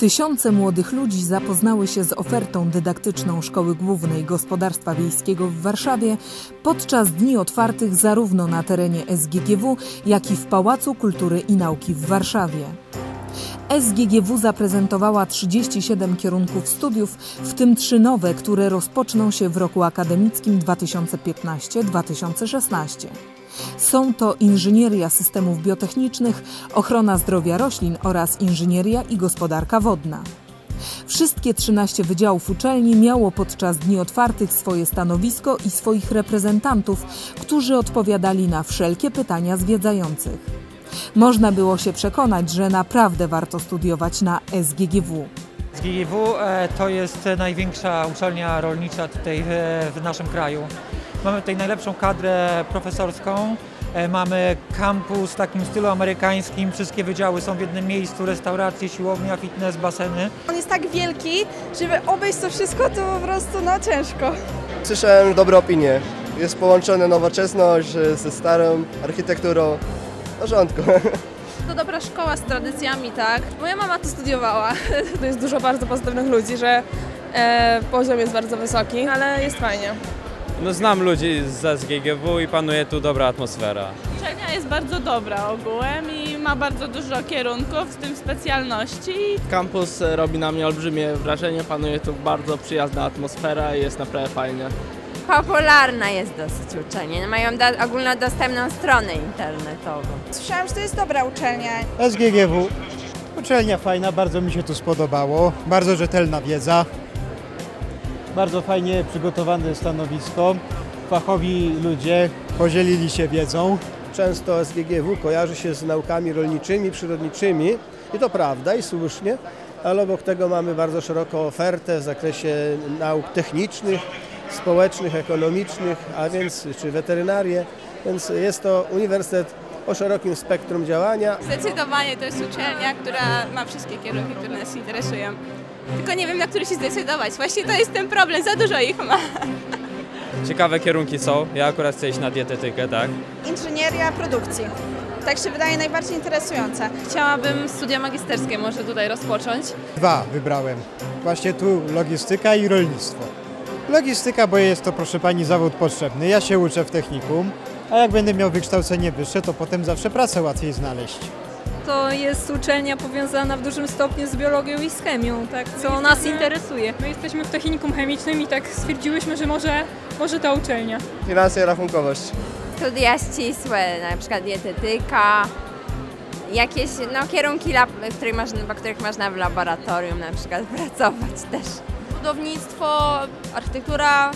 Tysiące młodych ludzi zapoznały się z ofertą dydaktyczną Szkoły Głównej Gospodarstwa Wiejskiego w Warszawie podczas dni otwartych zarówno na terenie SGGW, jak i w Pałacu Kultury i Nauki w Warszawie. SGGW zaprezentowała 37 kierunków studiów, w tym trzy nowe, które rozpoczną się w roku akademickim 2015-2016. Są to inżynieria systemów biotechnicznych, ochrona zdrowia roślin oraz inżynieria i gospodarka wodna. Wszystkie 13 wydziałów uczelni miało podczas dni otwartych swoje stanowisko i swoich reprezentantów, którzy odpowiadali na wszelkie pytania zwiedzających. Można było się przekonać, że naprawdę warto studiować na SGGW. SGGW e, to jest największa uczelnia rolnicza tutaj w, naszym kraju. Mamy tutaj najlepszą kadrę profesorską, e, mamy kampus w takim stylu amerykańskim, wszystkie wydziały są w jednym miejscu, restauracje, siłownia, fitness, baseny. On jest tak wielki, żeby obejść to wszystko, to po prostu no ciężko. Słyszałem dobre opinie. Jest połączone nowoczesność e, ze starą architekturą. Porządku. To dobra szkoła z tradycjami, tak? Moja mama to studiowała. Tu jest dużo bardzo pozytywnych ludzi, że e, poziom jest bardzo wysoki, ale jest fajnie. No, znam ludzi z SGGW i panuje tu dobra atmosfera. Uczelnia jest bardzo dobra ogółem i ma bardzo dużo kierunków, w tym specjalności. Kampus e, robi na mnie olbrzymie wrażenie, panuje tu bardzo przyjazna atmosfera i jest naprawdę fajnie. Popularna jest dosyć uczelnia, mają do, ogólnodostępną stronę internetową. Słyszałam, że to jest dobra uczelnia. SGGW. Uczelnia fajna, bardzo mi się tu spodobało. Bardzo rzetelna wiedza. Bardzo fajnie przygotowane stanowisko. Fachowi ludzie podzielili się wiedzą. Często SGGW kojarzy się z naukami rolniczymi, przyrodniczymi i to prawda i słusznie, ale obok tego mamy bardzo szeroką ofertę w zakresie nauk technicznych, społecznych, ekonomicznych, a więc czy weterynarię, więc jest to uniwersytet o szerokim spektrum działania. Zdecydowanie to jest uczelnia, która ma wszystkie kierunki, które nas interesują. Tylko nie wiem, na który się zdecydować. Właśnie to jest ten problem, za dużo ich ma. Ciekawe kierunki są. Ja akurat chcę iść na dietetykę, tak? Inżynieria produkcji. Tak się wydaje najbardziej interesujące. Chciałabym studia magisterskie może tutaj rozpocząć. Dwa wybrałem. Właśnie tu logistyka i rolnictwo. Logistyka, bo jest to, proszę pani, zawód potrzebny. Ja się uczę w technikum, a jak będę miał wykształcenie wyższe, to potem zawsze pracę łatwiej znaleźć. To jest uczelnia powiązana w dużym stopniu z biologią i z chemią, tak, co nas interesuje. My jesteśmy w technikum chemicznym i tak stwierdziłyśmy, że może, może ta uczelnia. Finanse i rachunkowość. Studia ścisłe, na przykład dietetyka, jakieś no, kierunki, lab, w których można, w których można w laboratorium na przykład pracować też. Budownictwo, architektura.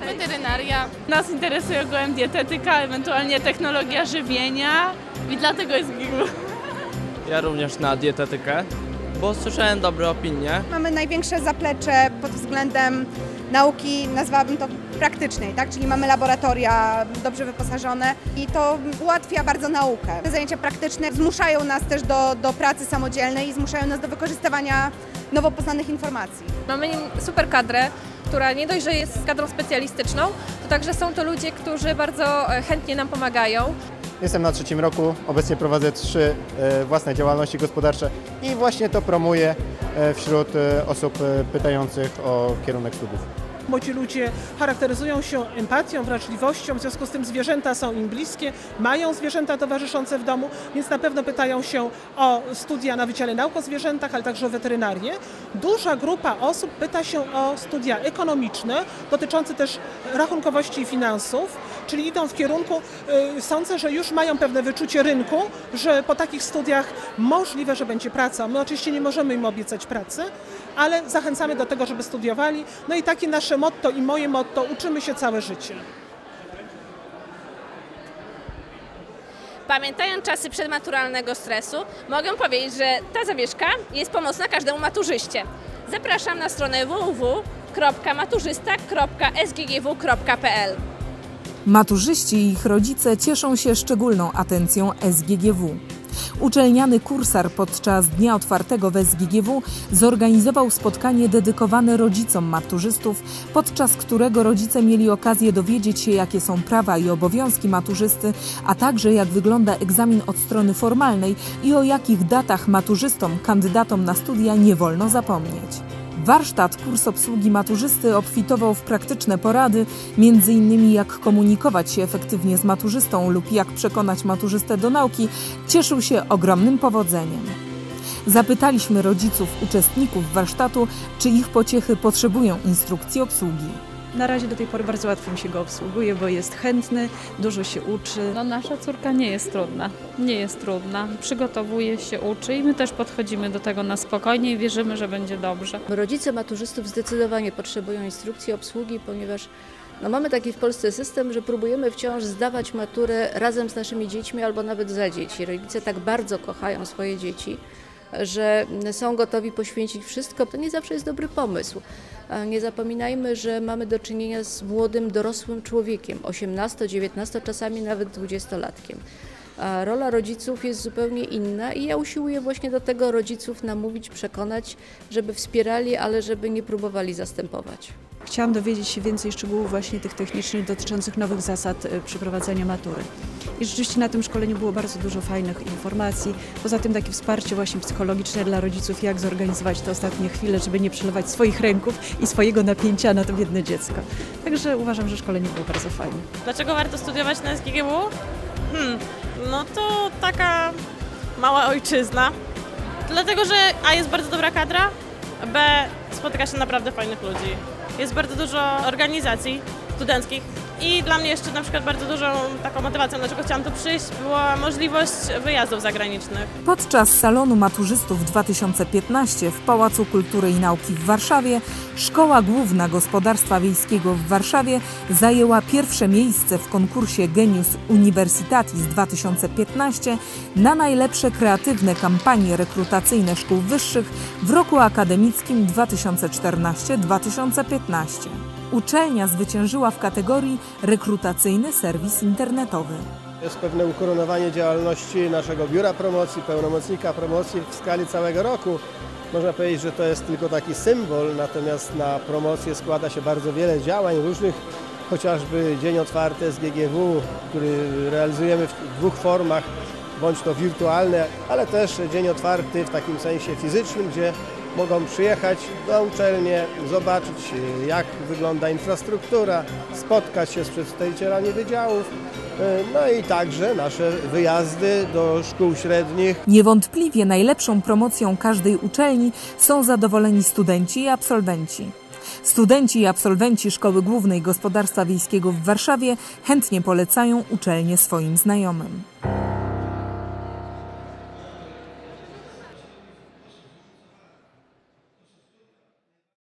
Weterynaria. Nas interesuje ogółem dietetyka, ewentualnie technologia żywienia i dlatego jest GIGU. Ja również na dietetykę, bo słyszałem dobre opinie. Mamy największe zaplecze pod względem nauki, nazwałabym to praktycznej, tak? Czyli mamy laboratoria dobrze wyposażone i to ułatwia bardzo naukę. Te zajęcia praktyczne zmuszają nas też do, do pracy samodzielnej i zmuszają nas do wykorzystywania nowo poznanych informacji. Mamy super kadrę, która nie dość, że jest kadrą specjalistyczną, to także są to ludzie, którzy bardzo e, chętnie nam pomagają. Jestem na trzecim roku, obecnie prowadzę trzy e, własne działalności gospodarcze i właśnie to promuję e, wśród e, osób pytających o kierunek studiów. Młodzi ludzie charakteryzują się empatią, wrażliwością, w związku z tym zwierzęta są im bliskie, mają zwierzęta towarzyszące w domu, więc na pewno pytają się o studia na Wydziale Nauk o Zwierzętach, ale także o weterynarię. Duża grupa osób pyta się o studia ekonomiczne, dotyczące też rachunkowości i finansów, czyli idą w kierunku, y, sądzę, że już mają pewne wyczucie rynku, że po takich studiach możliwe, że będzie praca. My oczywiście nie możemy im obiecać pracy, ale zachęcamy do tego, żeby studiowali. No i takie nasze motto i moje motto, uczymy się całe życie. Pamiętając czasy przedmaturalnego stresu, mogę powiedzieć, że ta zawieszka jest pomocna każdemu maturzyście. Zapraszam na stronę www.maturzysta.sggw.pl Maturzyści i ich rodzice cieszą się szczególną atencją SGGW. Uczelniany kursar podczas dnia otwartego w SGGW zorganizował spotkanie dedykowane rodzicom maturzystów, podczas którego rodzice mieli okazję dowiedzieć się, jakie są prawa i obowiązki maturzysty, a także jak wygląda egzamin od strony formalnej i o jakich datach maturzystom, kandydatom na studia nie wolno zapomnieć. Warsztat kurs obsługi maturzysty obfitował w praktyczne porady, m.in. jak komunikować się efektywnie z maturzystą lub jak przekonać maturzystę do nauki, cieszył się ogromnym powodzeniem. Zapytaliśmy rodziców uczestników warsztatu, czy ich pociechy potrzebują instrukcji obsługi. Na razie do tej pory bardzo łatwo mi się go obsługuje, bo jest chętny, dużo się uczy. No nasza córka nie jest trudna, nie jest trudna. Przygotowuje się, uczy i my też podchodzimy do tego na spokojnie i wierzymy, że będzie dobrze. Rodzice maturzystów zdecydowanie potrzebują instrukcji obsługi, ponieważ no mamy taki w Polsce system, że próbujemy wciąż zdawać maturę razem z naszymi dziećmi albo nawet za dzieci. Rodzice tak bardzo kochają swoje dzieci, że są gotowi poświęcić wszystko. To nie zawsze jest dobry pomysł. Nie zapominajmy, że mamy do czynienia z młodym, dorosłym człowiekiem, 18, 19, czasami nawet 20-latkiem. A rola rodziców jest zupełnie inna i ja usiłuję właśnie do tego rodziców namówić, przekonać, żeby wspierali, ale żeby nie próbowali zastępować. Chciałam dowiedzieć się więcej szczegółów właśnie tych technicznych dotyczących nowych zasad y, przeprowadzania matury. I rzeczywiście na tym szkoleniu było bardzo dużo fajnych informacji. Poza tym takie wsparcie właśnie psychologiczne dla rodziców, jak zorganizować te ostatnie chwile, żeby nie przelewać swoich ręków i swojego napięcia na to biedne dziecko. Także uważam, że szkolenie było bardzo fajne. Dlaczego warto studiować na SGGW? Hmm, no to taka mała ojczyzna. Dlatego, że A jest bardzo dobra kadra, B spotyka się naprawdę fajnych ludzi. Jest bardzo dużo organizacji studenckich i dla mnie jeszcze na przykład bardzo dużą taką motywacją, dlaczego chciałam tu przyjść, była możliwość wyjazdów zagranicznych. Podczas salonu maturzystów 2015 w Pałacu Kultury i Nauki w Warszawie Szkoła Główna Gospodarstwa Wiejskiego w Warszawie zajęła pierwsze miejsce w konkursie Genius Universitatis 2015 na najlepsze kreatywne kampanie rekrutacyjne szkół wyższych w roku akademickim 2014-2015. Uczelnia zwyciężyła w kategorii rekrutacyjny serwis internetowy. Jest pewne ukoronowanie działalności naszego biura promocji, pełnomocnika promocji w skali całego roku. Można powiedzieć, że to jest tylko taki symbol, natomiast na promocję składa się bardzo wiele działań różnych, chociażby Dzień Otwarty SGGW, który realizujemy w dwóch formach, bądź to wirtualne, ale też Dzień Otwarty w takim sensie fizycznym, gdzie mogą przyjechać na uczelnię, zobaczyć jak wygląda infrastruktura, spotkać się z przedstawicielami wydziałów, no i także nasze wyjazdy do szkół średnich. Niewątpliwie najlepszą promocją każdej uczelni są zadowoleni studenci i absolwenci. Studenci i absolwenci Szkoły Głównej Gospodarstwa Wiejskiego w Warszawie chętnie polecają uczelnię swoim znajomym.